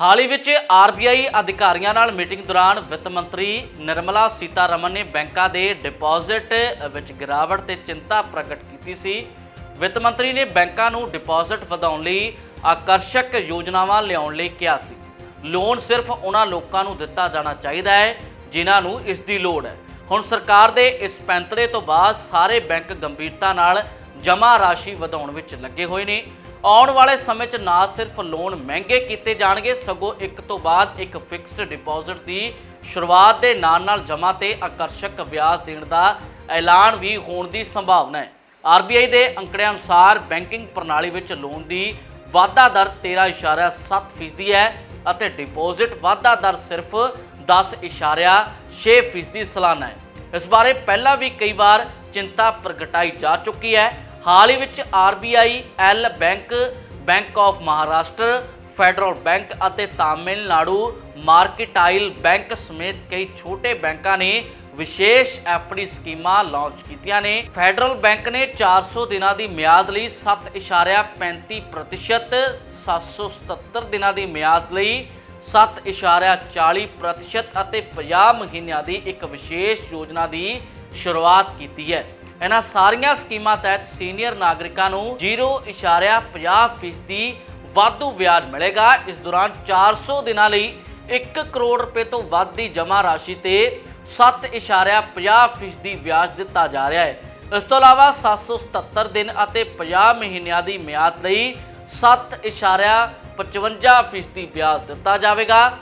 ਹਾਲ ਹੀ ਵਿੱਚ ਆਰਬੀਆਈ ਅਧਿਕਾਰੀਆਂ ਨਾਲ ਮੀਟਿੰਗ ਦੌਰਾਨ ਵਿੱਤ ਮੰਤਰੀ ਨਿਰਮਲਾ ਸੀਤਾਰਮਨ ਨੇ ਬੈਂਕਾਂ ਦੇ ਡਿਪੋਜ਼ਿਟ ਵਿੱਚ ਗਿਰਾਵਟ ਤੇ ਚਿੰਤਾ ਪ੍ਰਗਟ ਕੀਤੀ ਸੀ। ਵਿੱਤ ਮੰਤਰੀ ਨੇ ਬੈਂਕਾਂ ਨੂੰ ਡਿਪੋਜ਼ਿਟ ਵਧਾਉਣ ਲਈ ਆਕਰਸ਼ਕ ਯੋਜਨਾਵਾਂ ਲਿਆਉਣ ਲਈ ਕਿਹਾ ਸੀ। ਲੋਨ ਸਿਰਫ ਉਹਨਾਂ ਲੋਕਾਂ ਨੂੰ ਦਿੱਤਾ ਜਾਣਾ ਚਾਹੀਦਾ ਹੈ ਜਿਨ੍ਹਾਂ ਨੂੰ ਇਸ ਦੀ ਲੋੜ ਹੈ। ਹੁਣ ਸਰਕਾਰ ਦੇ ਇਸ ਪੈਂਤੜੇ ਤੋਂ ਬਾਅਦ ਸਾਰੇ ਬੈਂਕ ਗੰਭੀਰਤਾ ਨਾਲ ਜਮ੍ਹਾਂ ਰਾਸ਼ੀ ਵਧਾਉਣ ਵਿੱਚ ਲੱਗੇ ਹੋਏ ਨੇ। ਆਉਣ ਵਾਲੇ ਸਮੇਂ 'ਚ ਨਾ ਸਿਰਫ ਲੋਨ ਮਹਿੰਗੇ ਕੀਤੇ ਜਾਣਗੇ, ਸਗੋਂ ਇੱਕ ਤੋਂ ਬਾਅਦ ਇੱਕ ਫਿਕਸਡ ਡਿਪੋਜ਼ਿਟ ਦੀ ਸ਼ੁਰੂਆਤ ਦੇ ਨਾਲ-ਨਾਲ ਜਮ੍ਹਾਂ ਤੇ ਆਕਰਸ਼ਕ ਵਿਆਜ ਦੇਣ ਦਾ ਐਲਾਨ ਵੀ ਹੋਣ ਦੀ ਸੰਭਾਵਨਾ ਹੈ। ਆਰਬੀਆਈ ਦੇ ਅੰਕੜਿਆਂ ਅਨੁਸਾਰ ਬੈਂਕਿੰਗ ਪ੍ਰਣਾਲੀ ਵਿੱਚ ਲੋਨ ਦੀ ਵਾਧਾ ਦਰ 13.7% ਹੈ ਅਤੇ ਡਿਪੋਜ਼ਿਟ ਵਾਧਾ ਦਰ ਸਿਰਫ 10.6% ਸਾਲਾਨਾ ਹੈ। ਇਸ ਬਾਰੇ ਪਹਿਲਾਂ ਵੀ ਕਈ ਵਾਰ ਚਿੰਤਾ ਪ੍ਰਗਟਾਈ ਜਾ ਚੁੱਕੀ ਹੈ। ਹਾਲ ਹੀ ਵਿੱਚ RBI L bank bank of Maharashtra, federal bank ਅਤੇ ਤਾਮਿਲਨਾਡੂ ਮਾਰਕੀਟਾਈਲ ਬੈਂਕ ਸਮੇਤ ਕਈ ਛੋਟੇ ਬੈਂਕਾਂ ਨੇ ਵਿਸ਼ੇਸ਼ ਐਫਡੀ ਸਕੀਮਾਂ ਲਾਂਚ ਕੀਤੀਆਂ ਨੇ। ਫੈਡਰਲ ਬੈਂਕ ਨੇ 400 ਦਿਨਾਂ ਦੀ ਮਿਆਦ ਲਈ 7.35% 777 ਦਿਨਾਂ ਦੀ ਮਿਆਦ ਲਈ 7.40% ਅਤੇ 50 ਮਹੀਨਿਆਂ ਦੀ ਇੱਕ ਵਿਸ਼ੇਸ਼ ਯੋਜਨਾ ਦੀ ਸ਼ੁਰੂਆਤ ਕੀਤੀ ਹੈ। ਇਹਨਾਂ ਸਾਰੀਆਂ ਸਕੀਮਾਂ ਤਹਿਤ ਸੀਨੀਅਰ ਨਾਗਰਿਕਾਂ ਨੂੰ 0.50% ਦੀ ਵਾਧੂ ਵਿਆਜ ਮਿਲੇਗਾ। ਇਸ ਦੌਰਾਨ 400 ਦਿਨਾਂ ਲਈ 1 ਕਰੋੜ ਰੁਪਏ ਤੋਂ ਵੱਧ ਦੀ ਜਮ੍ਹਾਂ ਰਾਸ਼ੀ ਤੇ 7.50% ਦੀ ਵਿਆਜ ਦਿੱਤਾ ਜਾ ਰਿਹਾ ਹੈ। ਇਸ ਤੋਂ ਇਲਾਵਾ 777 ਦਿਨ ਅਤੇ 50 ਮਹੀਨਿਆਂ ਦੀ ਮਿਆਦ ਲਈ 7.55% ਦੀ ਵਿਆਜ ਦਿੱਤਾ ਜਾਵੇਗਾ।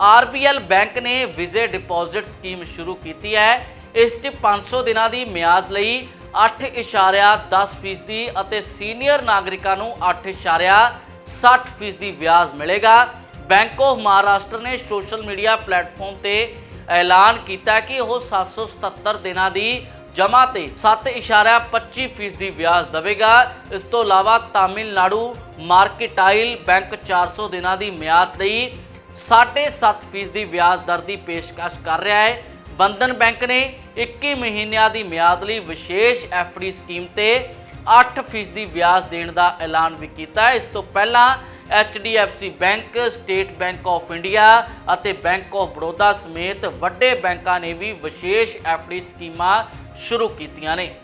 ਆਰਬੀਐਲ ਬੈਂਕ ਨੇ ਵਿਜ਼ੇ ਡਿਪੋਜ਼ਿਟ ਸਕੀਮ ਸ਼ੁਰੂ ਕੀਤੀ ਹੈ। ਇਸ 'ਚ 500 ਦਿਨਾਂ ਦੀ ਮਿਆਦ ਲਈ 8.10% ਦੀ ਅਤੇ ਸੀਨੀਅਰ ਨਾਗਰਿਕਾਂ ਨੂੰ 8.60% ਦੀ ਵਿਆਜ ਮਿਲੇਗਾ। ਬੈਂਕ ਆਫ ਮਹਾਰਾਸ਼ਟਰ ਨੇ ਸੋਸ਼ਲ ਮੀਡੀਆ ਪਲੇਟਫਾਰਮ ਤੇ ਐਲਾਨ ਕੀਤਾ ਕਿ ਉਹ 777 ਦਿਨਾਂ ਦੀ ਜਮ੍ਹਾਂ ਤੇ 7.25% ਦੀ ਵਿਆਜ ਦੇਵੇਗਾ। ਇਸ ਤੋਂ ਇਲਾਵਾ ਤਾਮਿਲਨਾਡੂ ਮਾਰਕੀਟਾਈਲ ਬੈਂਕ 400 ਦਿਨਾਂ ਦੀ ਮਿਆਦ ਲਈ 7.5% ਦੀ ਵਿਆਜ ਦਰ ਦੀ ਪੇਸ਼ਕਸ਼ ਕਰ ਰਿਹਾ ਹੈ। ਬੰਧਨ ਬੈਂਕ ਨੇ 21 ਮਹੀਨਿਆਂ ਦੀ ਮਿਆਦ ਲਈ ਵਿਸ਼ੇਸ਼ ਐਫਡੀ ਸਕੀਮ ਤੇ 8% ਦੀ ਵਿਆਜ ਦੇਣ ਦਾ ਐਲਾਨ ਵੀ ਕੀਤਾ। ਹੈ ਇਸ ਤੋਂ ਪਹਿਲਾਂ HDFC bank, state bank of India ਅਤੇ ਬੈਂਕ ਆਫ ਬੜੌਦਾ ਸਮੇਤ ਵੱਡੇ ਬੈਂਕਾਂ ਨੇ ਵੀ ਵਿਸ਼ੇਸ਼ ਐਫਡੀ ਸਕੀਮਾਂ ਸ਼ੁਰੂ ਕੀਤੀਆਂ ਨੇ।